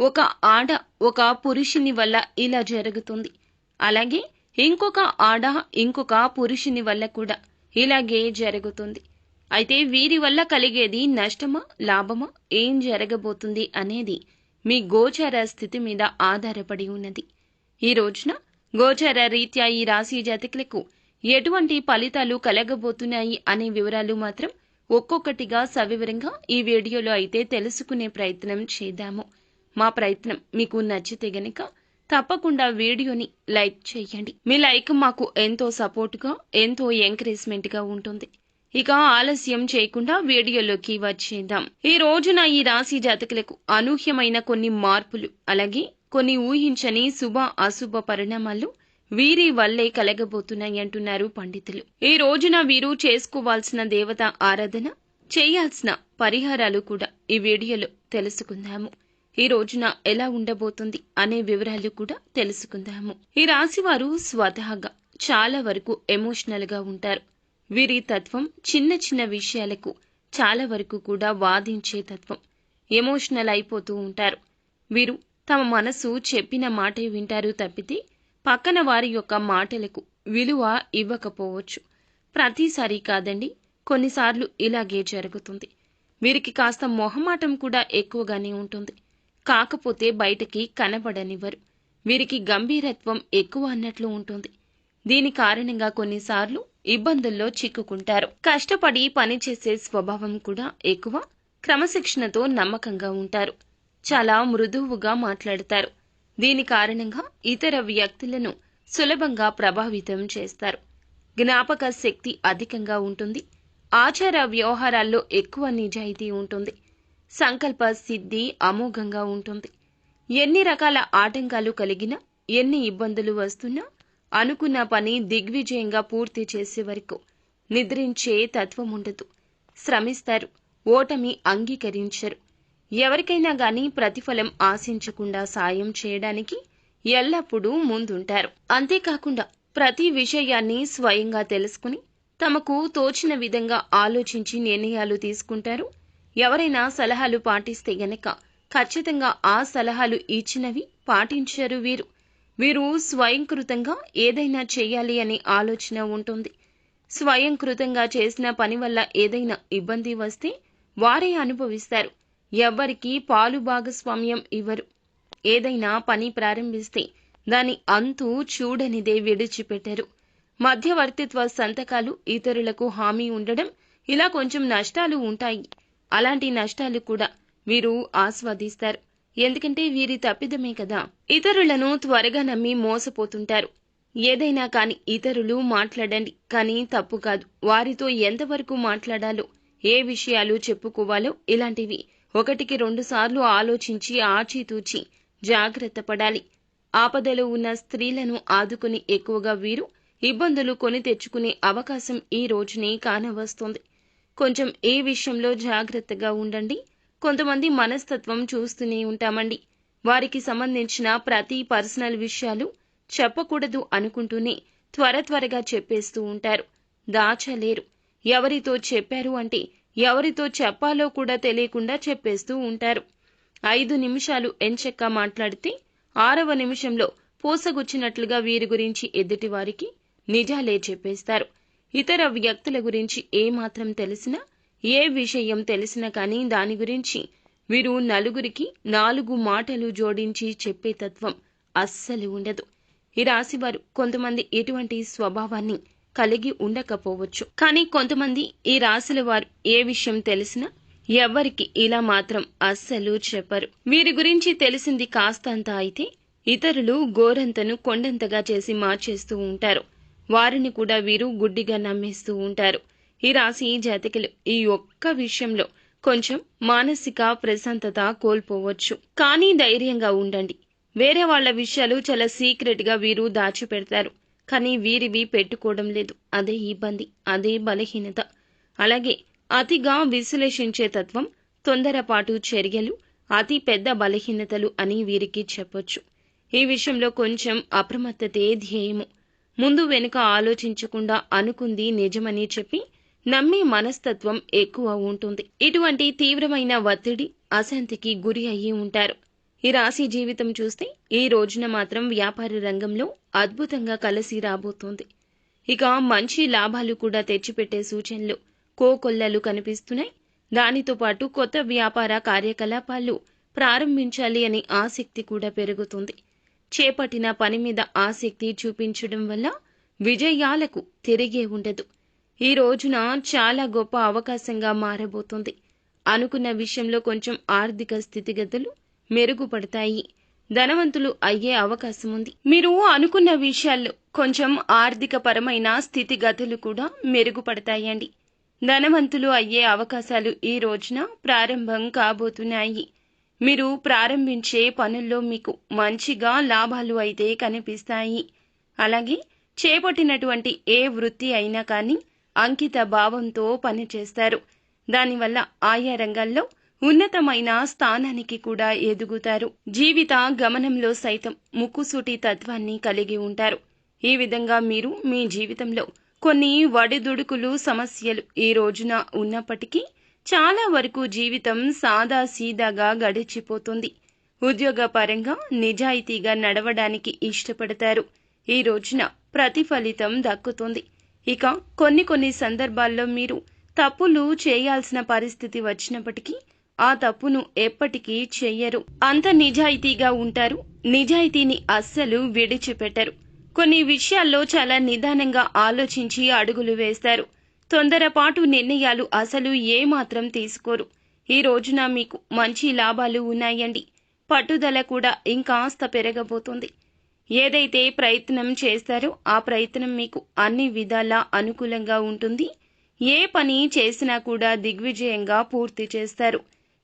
ఒక ఆడ ఒక పురుషుని వల్ల ఇలా జరుగుతుంది. అలాగే ఇంకొక ఆడ ఇంకొక పురుషుని వల్ల కూడా ఇలాగే జరుగుతుంది. అయితే వీరి వల్ల కలిగేది నష్టమా లాభమా ఏం జరగబోతుంది అనేది మీ గోచర స్థితి మీద ఆధారపడి ఉన్నది. ఈ రోజున గోచర రీత్యా ఈ రాశి జాతకులకు ఎటువంటి ఫలితాలు కలగబోతున్నాయి అనే వివరాలు మాత్రం ఒక్కొక్కటిగా సవివరంగా ఈ వీడియోలో అయితే తెలుసుకునే ప్రయత్నం చేద్దాము. మా ప్రయత్నం మీకు నచ్చితే గనక తప్పకుండా వీడియోని లైక్ చేయండి. మీ లైక్ మాకు ఎంతో సపోర్ట్గా ఎంతో ఎంకరేజ్మెంట్గా ఉంటుంది. ఇక ఆలస్యం చేయకుండా వీడియోలోకి వచ్చేద్దాం. ఈ రోజున ఈ రాశి జాతకులకు అనూహ్యమైన కొన్ని మార్పులు అలాగే కొన్ని ఊహించని శుభ అశుభ పరిణామాలు వీరి వల్లే కలగబోతున్నాయి అంటున్నారు పండితులు. ఈ రోజున వీరు చేసుకోవాల్సిన దేవత ఆరాధన చేయాల్సిన పరిహారాలు కూడా ఈ వీడియోలో తెలుసుకుందాము. ఈ రోజున ఎలా ఉండబోతుంది అనే వివరాలు కూడా తెలుసుకుందాము. ఈ రాశివారు స్వతహాగా చాలా వరకు ఎమోషనల్గా ఉంటారు. వీరి తత్వం చిన్న చిన్న విషయాలకు చాలా వరకు కూడా వాదించే తత్వం. ఎమోషనల్ అయిపోతూ ఉంటారు. వీరు తమ మనసు చెప్పిన మాటే వింటారు తప్పితే పక్కన వారి యొక్క మాటలకు విలువ ఇవ్వకపోవచ్చు. ప్రతిసారి కాదండి కొన్నిసార్లు ఇలాగే జరుగుతుంది. వీరికి కాస్త మొహమాటం కూడా ఎక్కువగానే ఉంటుంది. కాకపోతే బయటికి కనబడనివ్వరు. వీరికి గంభీరత్వం ఎక్కువ అన్నట్లు ఉంటుంది. దీని కారణంగా కొన్నిసార్లు ఇబ్బందుల్లో చిక్కుకుంటారు. కష్టపడి పనిచేసే స్వభావం కూడా ఎక్కువ క్రమశిక్షణతో నమ్మకంగా ఉంటారు. చాలా మృదువుగా మాట్లాడతారు. దీని కారణంగా ఇతర వ్యక్తులను సులభంగా ప్రభావితం చేస్తారు. జ్ఞాపక శక్తి అధికంగా ఉంటుంది. ఆచార వ్యవహారాల్లో ఎక్కువ నిజాయితీ ఉంటుంది. సంకల్ప సిద్ధి అమోఘంగా ఉంటుంది. ఎన్ని రకాల ఆటంకాలు కలిగినా ఎన్ని ఇబ్బందులు వస్తున్నా అనుకున్న పని దిగ్విజయంగా పూర్తి చేసే వరకు నిద్రించే తత్వం ఉండదు. శ్రమిస్తారు ఓటమి అంగీకరించరు. ఎవరికైనా గాని ప్రతిఫలం ఆశించకుండా సాయం చేయడానికి ఎల్లప్పుడూ ముందుంటారు. అంతేకాకుండా ప్రతి విషయాన్ని స్వయంగా తెలుసుకుని తమకు తోచిన విధంగా ఆలోచించి నిర్ణయాలు తీసుకుంటారు. ఎవరైనా సలహాలు పాటిస్తే గనక ఖచ్చితంగా ఆ సలహాలు ఇచ్చినవి పాటించరు వీరు. వీరు స్వయంకృతంగా ఏదైనా చేయాలి అనే ఆలోచన ఉంటుంది. స్వయంకృతంగా చేసిన పని వల్ల ఏదైనా ఇబ్బంది వస్తే వారే అనుభవిస్తారు. ఎవ్వరికీ పాలు భాగస్వామ్యం ఇవ్వరు. ఏదైనా పని ప్రారంభిస్తే దాని అంతు చూడనిదే విడిచిపెట్టరు. మధ్యవర్తిత్వ సంతకాలు ఇతరులకు హామీ ఉండడం ఇలా కొంచెం నష్టాలు ఉంటాయి. అలాంటి నష్టాలు కూడా వీరు ఆస్వాదిస్తారు. ఎందుకంటే వీరి తప్పిదమే కదా. ఇతరులను త్వరగా నమ్మి మోసపోతుంటారు. ఏదైనా కాని ఇతరులు మాట్లాడండి కానీ తప్పు కాదు. వారితో ఎంతవరకు మాట్లాడాలో ఏ విషయాలు చెప్పుకోవాలో ఇలాంటివి. ఒకటికి రెండు సార్లు ఆలోచించి ఆచితూచి జాగ్రత్త పడాలి. ఆపదలో ఉన్న స్త్రీలను ఆదుకుని ఎక్కువగా వీరు ఇబ్బందులు కొని తెచ్చుకునే అవకాశం ఈ రోజునే కానవస్తోంది. కొంచెం ఏ విషయంలో జాగ్రత్తగా ఉండండి. కొంతమంది మనస్తత్వం చూస్తూనే ఉంటామండి. వారికి సంబంధించిన ప్రతి పర్సనల్ విషయాలు చెప్పకూడదు అనుకుంటూనే త్వర త్వరగా చెప్పేస్తూ ఉంటారు. దాచలేరు. ఎవరితో చెప్పారు అంటే ఎవరితో చెప్పాలో కూడా తెలియకుండా చెప్పేస్తూ ఉంటారు. ఐదు నిమిషాలు ఎంచక్క మాట్లాడితే ఆరవ నిమిషంలో పూసగుచ్చినట్లుగా వీరి గురించి ఎదుటివారికి నిజాలే చెప్పేస్తారు. ఇతర వ్యక్తుల గురించి ఏమాత్రం తెలిసినా ఏ విషయం తెలిసినా కానీ దాని గురించి వీరు నలుగురికి నాలుగు మాటలు జోడించి చెప్పే తత్వం అస్సలు ఉండదు. ఈ రాశివారు కొంతమంది ఎటువంటి స్వభావాన్ని కలిగి ఉండకపోవచ్చు. కానీ కొంతమంది ఈ రాశుల వారు ఏ విషయం తెలిసినా ఎవ్వరికి ఇలా మాత్రం అస్సలు చెప్పరు. వీరి గురించి తెలిసింది కాస్తంత అయితే ఇతరులు గోరంతను కొండంతగా చేసి మార్చేస్తూ ఉంటారు. వారిని కూడా వీరు గుడ్డిగా నమ్మేస్తూ ఉంటారు. ఈ రాశి జాతకులు ఈ ఒక్క విషయంలో కొంచెం మానసిక ప్రశాంతత కోల్పోవచ్చు. కానీ ధైర్యంగా ఉండండి. వేరే వాళ్ళ విషయాలు చాలా సీక్రెట్గా వీరు దాచిపెడతారు. కానీ వీరివి పెట్టుకోవడం లేదు. అదే ఇబ్బంది అదే బలహీనత. అలాగే అతిగా విశ్లేషించే తత్వం తొందరపాటు చర్యలు అతి పెద్ద బలహీనతలు అని వీరికి చెప్పొచ్చు. ఈ విషయంలో కొంచెం అప్రమత్తతే ధ్యేయము. ముందు వెనుక ఆలోచించకుండా అనుకుంది నిజమని చెప్పి నమ్మే మనస్తత్వం ఎక్కువ ఉంటుంది. ఇటువంటి తీవ్రమైన ఒత్తిడి అశాంతికి గురి అయ్యి ఉంటారు. ఈ రాశి జీవితం చూస్తే ఈ రోజున మాత్రం వ్యాపార రంగంలో అద్భుతంగా కలిసి రాబోతోంది. ఇక మంచి లాభాలు కూడా తెచ్చిపెట్టే సూచనలు కోకొల్లలు కనిపిస్తున్నాయి. దానితో పాటు కొత్త వ్యాపార కార్యకలాపాలు ప్రారంభించాలి అని ఆసక్తి కూడా పెరుగుతుంది. చేపట్టిన పని మీద ఆసక్తి చూపించడం వల్ల విజయాలకు తిరిగే ఉండదు. ఈ రోజున చాలా గొప్ప అవకాశంగా మారబోతుంది. అనుకున్న విషయంలో కొంచెం ఆర్థిక స్థితిగతులు మెరుగుపడతాయి. ధనవంతులు అయ్యే అవకాశం ఉంది. మీరు అనుకున్న విషయాల్లో కొంచెం ఆర్థిక పరమైన స్థితిగతులు కూడా మెరుగుపడతాయండి. ధనవంతులు అయ్యే అవకాశాలు ఈ రోజున ప్రారంభం కాబోతున్నాయి. మీరు ప్రారంభించే పనుల్లో మీకు మంచిగా లాభాలు అయితే కనిపిస్తాయి. అలాగే చేపట్టినటువంటి ఏ వృత్తి అయినా కానీ అంకిత భావంతో పనిచేస్తారు. దానివల్ల ఆయా రంగాల్లో ఉన్నతమైన స్థానానికి కూడా ఎదుగుతారు. జీవిత గమనంలో సైతం ముక్కుసూటి తత్వాన్ని కలిగి ఉంటారు. ఈ విధంగా మీరు మీ జీవితంలో కొన్ని వడిదుడుకులు సమస్యలు ఈ రోజున ఉన్నప్పటికీ చాలా వరకు జీవితం సాదా సీదాగా గడిచిపోతుంది. ఉద్యోగపరంగా నిజాయితీగా నడవడానికి ఇష్టపడతారు. ఈ రోజున ప్రతిఫలితం దక్కుతుంది. ఇక కొన్ని కొన్ని సందర్భాల్లో మీరు తప్పులు చేయాల్సిన పరిస్థితి వచ్చినప్పటికీ ఆ తప్పును ఎప్పటికీ చెయ్యరు. అంత నిజాయితీగా ఉంటారు. నిజాయితీని అస్సలు విడిచిపెట్టరు. కొన్ని విషయాల్లో చాలా నిదానంగా ఆలోచించి అడుగులు వేస్తారు. తొందరపాటు నిర్ణయాలు అసలు ఏమాత్రం తీసుకోరు. ఈ రోజున మీకు మంచి లాభాలు ఉన్నాయండి. పట్టుదల కూడా ఇంకాస్త పెరగబోతుంది. ఏదైతే ప్రయత్నం చేస్తారో ఆ ప్రయత్నం మీకు అన్ని విధాలా అనుకూలంగా ఉంటుంది. ఏ పని చేసినా కూడా దిగ్విజయంగా పూర్తి చేస్తారు.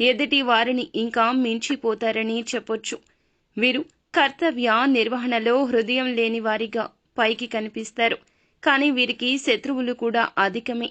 ఎదుటి వారిని ఇంకా మించిపోతారని చెప్పొచ్చు. వీరు కర్తవ్య నిర్వహణలో హృదయం లేని వారిగా పైకి కనిపిస్తారు. కానీ వీరికి శత్రువులు కూడా అధికమే.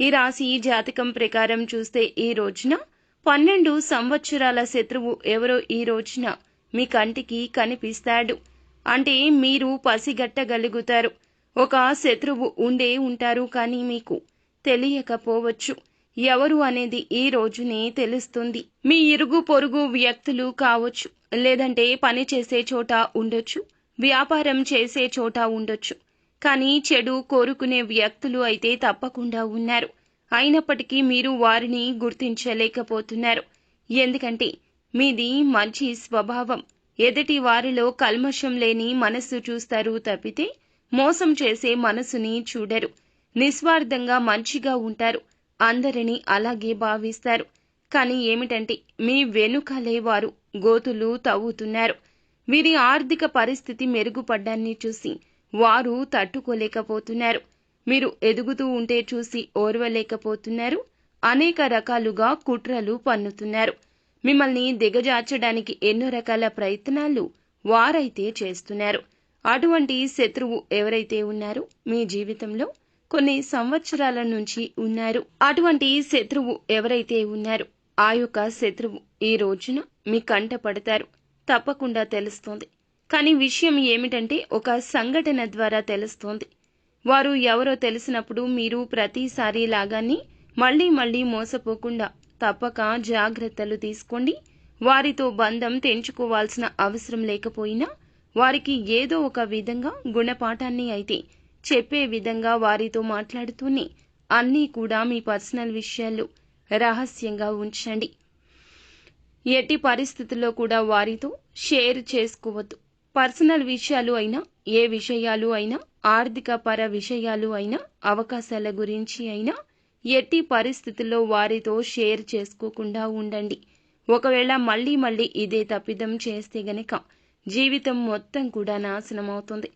ఈ రాశి జాతకం ప్రకారం చూస్తే ఈ రోజున పన్నెండు సంవత్సరాల శత్రువు ఎవరో ఈ రోజున మీ కంటికి కనిపిస్తాడు. అంటే మీరు పసిగట్టగలుగుతారు. ఒక శత్రువు ఉండే ఉంటారు కానీ మీకు తెలియకపోవచ్చు. ఎవరు అనేది ఈ రోజునే తెలుస్తుంది. మీ ఇరుగు పొరుగు వ్యక్తులు కావచ్చు. లేదంటే పని చేసే చోట ఉండొచ్చు. వ్యాపారం చేసే చోట ఉండొచ్చు. కానీ చెడు కోరుకునే వ్యక్తులు అయితే తప్పకుండా ఉన్నారు. అయినప్పటికీ మీరు వారిని గుర్తించలేకపోతున్నారు. ఎందుకంటే మీది మంచి స్వభావం. ఎదుటి వారిలో కల్మషం లేని మనస్సు చూస్తారు తప్పితే మోసం చేసే మనసుని చూడరు. నిస్వార్థంగా మంచిగా ఉంటారు. అందరినీ అలాగే భావిస్తారు. కానీ ఏమిటంటే మీ వెనుకలే వారు గోతులు తవ్వుతున్నారు. వీరి ఆర్థిక పరిస్థితి మెరుగుపడ్డాన్ని చూసి వారు తట్టుకోలేకపోతున్నారు. మీరు ఎదుగుతూ ఉంటే చూసి ఓర్వలేకపోతున్నారు. అనేక రకాలుగా కుట్రలు పన్నుతున్నారు. మిమ్మల్ని దిగజార్చడానికి ఎన్నో రకాల ప్రయత్నాలు వారైతే చేస్తున్నారు. అటువంటి శత్రువు ఎవరైతే ఉన్నారో మీ జీవితంలో కొన్ని సంవత్సరాల నుంచి ఉన్నారు. అటువంటి శత్రువు ఎవరైతే ఉన్నారో ఆ యొక్క శత్రువు ఈ రోజున మీ కంట పడతారు. తప్పకుండా తెలుస్తోంది. కానీ విషయం ఏమిటంటే ఒక సంఘటన ద్వారా తెలుస్తోంది. వారు ఎవరో తెలిసినప్పుడు మీరు ప్రతిసారి లాగానే మళ్ళీ మళ్ళీ మోసపోకుండా తప్పక జాగ్రత్తలు తీసుకోండి. వారితో బంధం తెంచుకోవాల్సిన అవసరం లేకపోయినా వారికి ఏదో ఒక విధంగా గుణపాఠాన్ని అయితే చెప్పే విధంగా వారితో మాట్లాడుతూనే అన్నీ కూడా మీ పర్సనల్ విషయాలు రహస్యంగా ఉంచండి. ఎట్టి పరిస్థితుల్లో కూడా వారితో షేర్ చేసుకోవద్దు. పర్సనల్ విషయాలు అయినా ఏ విషయాలు అయినా ఆర్థిక పర విషయాలు అయినా అవకాశాల గురించి అయినా ఎట్టి పరిస్థితుల్లో వారితో షేర్ చేసుకోకుండా ఉండండి. ఒకవేళ మళ్ళీ మళ్ళీ ఇదే తప్పిదం చేస్తే గనక జీవితం మొత్తం కూడా నాశనమవుతుంది.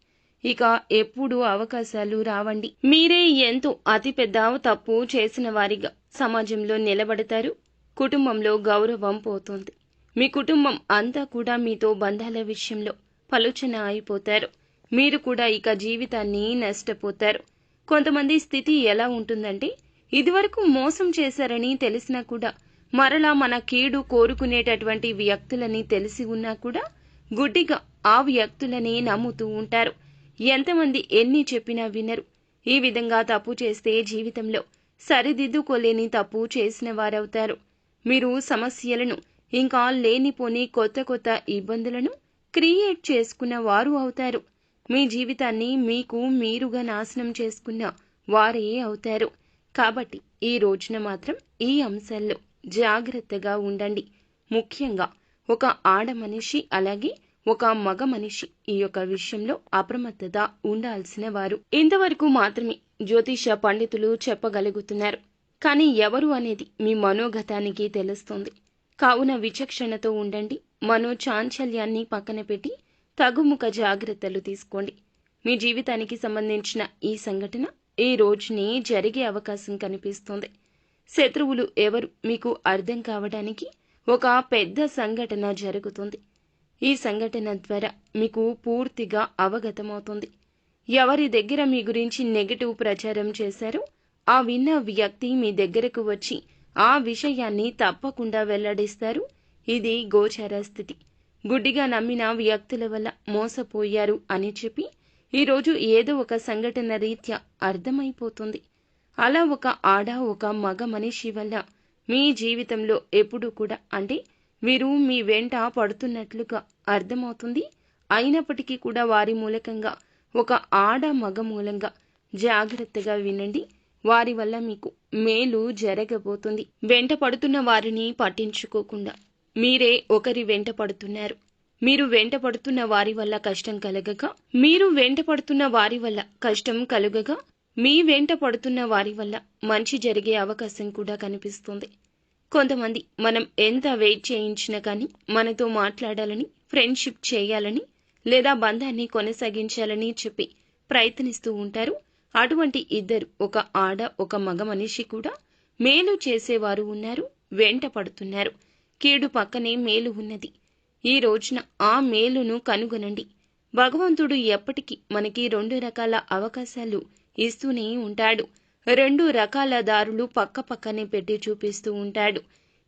ఇక ఎప్పుడు అవకాశాలు రావండి. మీరే ఎంతో అతిపెద్ద తప్పు చేసిన వారిగా సమాజంలో నిలబడతారు. కుటుంబంలో గౌరవం పోతుంది. మీ కుటుంబం అంతా కూడా మీతో బంధాల విషయంలో పలుచన అయిపోతారు. మీరు కూడా ఇక జీవితాన్ని నష్టపోతారు. కొంతమంది స్థితి ఎలా ఉంటుందంటే ఇదివరకు మోసం చేశారని తెలిసినా కూడా మరలా మన కీడు కోరుకునేటటువంటి వ్యక్తులని తెలిసి ఉన్నా కూడా గుడ్డిగా ఆ వ్యక్తులనే నమ్ముతూ ఉంటారు. ఎంతమంది ఎన్ని చెప్పినా వినరు. ఈ విధంగా తప్పు చేస్తే జీవితంలో సరిదిద్దుకోలేని తప్పు చేసిన వారవుతారు. మీరు సమస్యలను ఇంకా లేనిపోని కొత్త కొత్త ఇబ్బందులను క్రియేట్ చేసుకున్న వారు అవుతారు. మీ జీవితాన్ని మీకు మీరుగా నాశనం చేసుకున్న వారే అవుతారు. కాబట్టి ఈ రోజున మాత్రం ఈ అంశాల్లో జాగ్రత్తగా ఉండండి. ముఖ్యంగా ఒక ఆడ మనిషి అలాగే ఒక మగ మనిషి ఈ యొక్క విషయంలో అప్రమత్తత ఉండాల్సిన వారు. ఇంతవరకు మాత్రమే జ్యోతిష పండితులు చెప్పగలుగుతున్నారు. కానీ ఎవరు అనేది మీ మనోగతానికి తెలుస్తుంది. కావున విచక్షణతో ఉండండి. మనో చాంచల్యాన్ని పక్కన పెట్టి తగుముఖ జాగ్రత్తలు తీసుకోండి. మీ జీవితానికి సంబంధించిన ఈ సంఘటన ఈ రోజునే జరిగే అవకాశం కనిపిస్తుంది. శత్రువులు ఎవరు మీకు అర్థం కావడానికి ఒక పెద్ద సంఘటన జరుగుతుంది. ఈ సంఘటన ద్వారా మీకు పూర్తిగా అవగతమవుతుంది. ఎవరి దగ్గర మీ గురించి నెగటివ్ ప్రచారం చేశారో ఆ విన్న వ్యక్తి మీ దగ్గరకు వచ్చి ఆ విషయాన్ని తప్పకుండా వెల్లడిస్తారు. ఇది గోచార స్థితి. గుడ్డిగా నమ్మిన వ్యక్తుల వల్ల మోసపోయారు అని చెప్పి ఈరోజు ఏదో ఒక సంఘటన రీత్యా అర్థమైపోతుంది. అలా ఒక ఆడ ఒక మగ మనిషి వల్ల మీ జీవితంలో ఎప్పుడూ కూడా అంటే వీరు మీ వెంట పడుతున్నట్లుగా అర్థమవుతుంది. అయినప్పటికీ కూడా వారి మూలకంగా ఒక ఆడ మగ మూలంగా జాగ్రత్తగా వినండి. వారి వల్ల మీకు మేలు జరగబోతుంది. వెంట పడుతున్న వారిని పట్టించుకోకుండా మీరే ఒకరి వెంట పడుతున్నారు. మీరు వెంట పడుతున్న వారి వల్ల కష్టం కలగగా మీరు వెంట పడుతున్న వారి వల్ల కష్టం కలుగగా మీ వెంట పడుతున్న వారి వల్ల మంచి జరిగే అవకాశం కూడా కనిపిస్తుంది. కొంతమంది మనం ఎంత వెయిట్ చేయించినా కానీ మనతో మాట్లాడాలని ఫ్రెండ్షిప్ చేయాలని లేదా బంధాన్ని కొనసాగించాలని చెప్పి ప్రయత్నిస్తూ ఉంటారు. అటువంటి ఇద్దరు ఒక ఆడ ఒక మగ మనిషి కూడా మేలు చేసేవారు ఉన్నారు వెంట పడుతున్నారు. కీడు పక్కనే మేలు ఉన్నది. ఈ రోజున ఆ మేలును కనుగొనండి. భగవంతుడు ఎప్పటికీ మనకి రెండు రకాల అవకాశాలు ఇస్తూనే ఉంటాడు. రెండు రకాల దారులు పక్క పక్కనే పెట్టి చూపిస్తూ ఉంటాడు.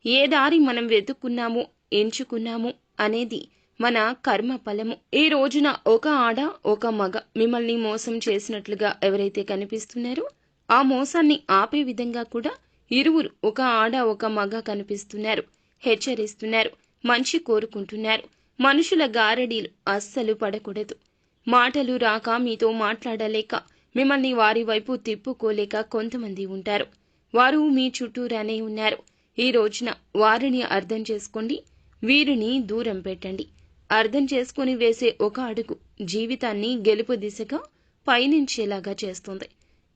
ఏ దారి మనం వెతుక్కున్నాము ఎంచుకున్నాము అనేది మన కర్మ ఫలము. ఈ రోజున ఒక ఆడ ఒక మగ మిమ్మల్ని మోసం చేసినట్లుగా ఎవరైతే కనిపిస్తున్నారో ఆ మోసాన్ని ఆపే విధంగా కూడా ఇరువురు ఒక ఆడ ఒక మగ కనిపిస్తున్నారు. హెచ్చరిస్తున్నారు. మంచి కోరుకుంటున్నారు. మనుషుల గారడీలు అస్సలు పడకూడదు. మాటలు రాక మీతో మాట్లాడలేక మిమ్మల్ని వారి వైపు తిప్పుకోలేక కొంతమంది ఉంటారు. వారు మీ చుట్టూరానే ఉన్నారు. ఈ రోజున వారిని అర్థం చేసుకోండి. వీరిని దూరం పెట్టండి. అర్థం చేసుకుని వేసే ఒక అడుగు జీవితాన్ని గెలుపు దిశగా పయనించేలాగా చేస్తుంది.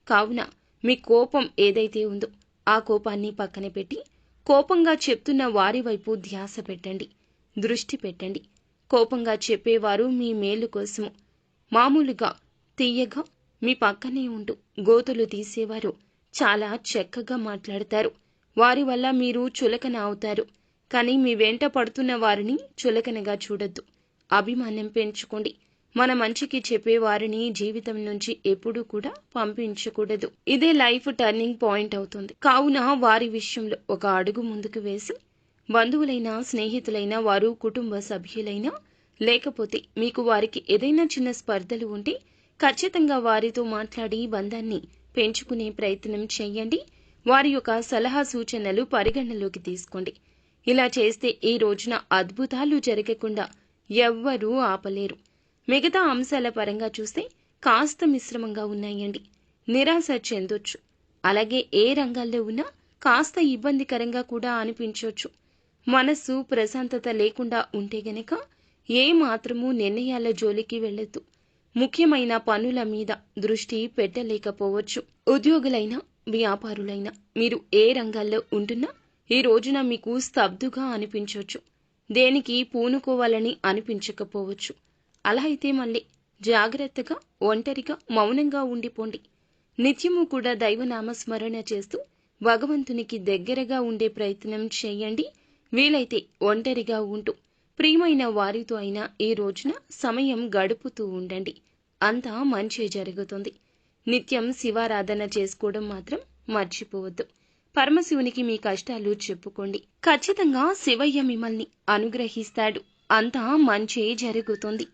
కావున మీ కోపం ఏదైతే ఉందో ఆ కోపాన్ని పక్కన పెట్టి కోపంగా చెప్తున్న వారి వైపు ధ్యాస పెట్టండి దృష్టి పెట్టండి. కోపంగా చెప్పేవారు మీ మేలు కోసము. మామూలుగా తీయగా మీ పక్కనే ఉంటూ గోతులు తీసేవారు చాలా చక్కగా మాట్లాడతారు. వారి వల్ల మీరు చులకన అవుతారు కానీ మీ వెంట పడుతున్న వారిని చులకనగా చూడొద్దు. అభిమానం పెంచుకోండి. మన మంచికి చెప్పే వారిని జీవితం నుంచి ఎప్పుడూ కూడా పంపించకూడదు. ఇదే లైఫ్ టర్నింగ్ పాయింట్ అవుతుంది. కావున వారి విషయంలో ఒక అడుగు ముందుకు వేసి బంధువులైనా స్నేహితులైన వారు కుటుంబ సభ్యులైనా లేకపోతే మీకు వారికి ఏదైనా చిన్న స్పర్ధలు ఉంటే ఖచ్చితంగా వారితో మాట్లాడి బంధాన్ని పెంచుకునే ప్రయత్నం చేయండి. వారి యొక్క సలహా సూచనలు పరిగణనలోకి తీసుకోండి. ఇలా చేస్తే ఈ రోజున అద్భుతాలు జరగకుండా ఎవ్వరూ ఆపలేరు. మిగతా అంశాల పరంగా చూస్తే కాస్త మిశ్రమంగా ఉన్నాయండి. నిరాశ చెందొచ్చు. అలాగే ఏ రంగాల్లో ఉన్నా కాస్త ఇబ్బందికరంగా కూడా అనిపించవచ్చు మనస్సు ప్రశాంతత లేకుండా ఉంటే గనక ఏ మాత్రమూ నిర్ణయాల జోలికి వెళ్ళొద్దు. ముఖ్యమైన పనుల మీద దృష్టి పెట్టలేకపోవచ్చు. ఉద్యోగులైనా వ్యాపారులైనా మీరు ఏ రంగాల్లో ఉంటున్నా ఈ రోజున మీకు స్తబ్దుగా అనిపించవచ్చు దేనికి పూనుకోవాలని అనిపించకపోవచ్చు. అలా అయితే మళ్ళీ జాగ్రత్తగా ఒంటరిగా మౌనంగా ఉండిపోండి. నిత్యము కూడా దైవనామస్మరణ చేస్తూ భగవంతునికి దగ్గరగా ఉండే ప్రయత్నం చేయండి. వీలైతే ఒంటరిగా ఉంటూ ప్రియమైన వారితో అయినా ఈ రోజున సమయం గడుపుతూ ఉండండి. అంతా మంచి జరుగుతుంది. నిత్యం శివారాధన చేసుకోవడం మాత్రం మర్చిపోవద్దు. పరమశివునికి మీ కష్టాలు చెప్పుకోండి. ఖచ్చితంగా శివయ్య మిమ్మల్ని అనుగ్రహిస్తాడు. అంతా మంచే జరుగుతుంది.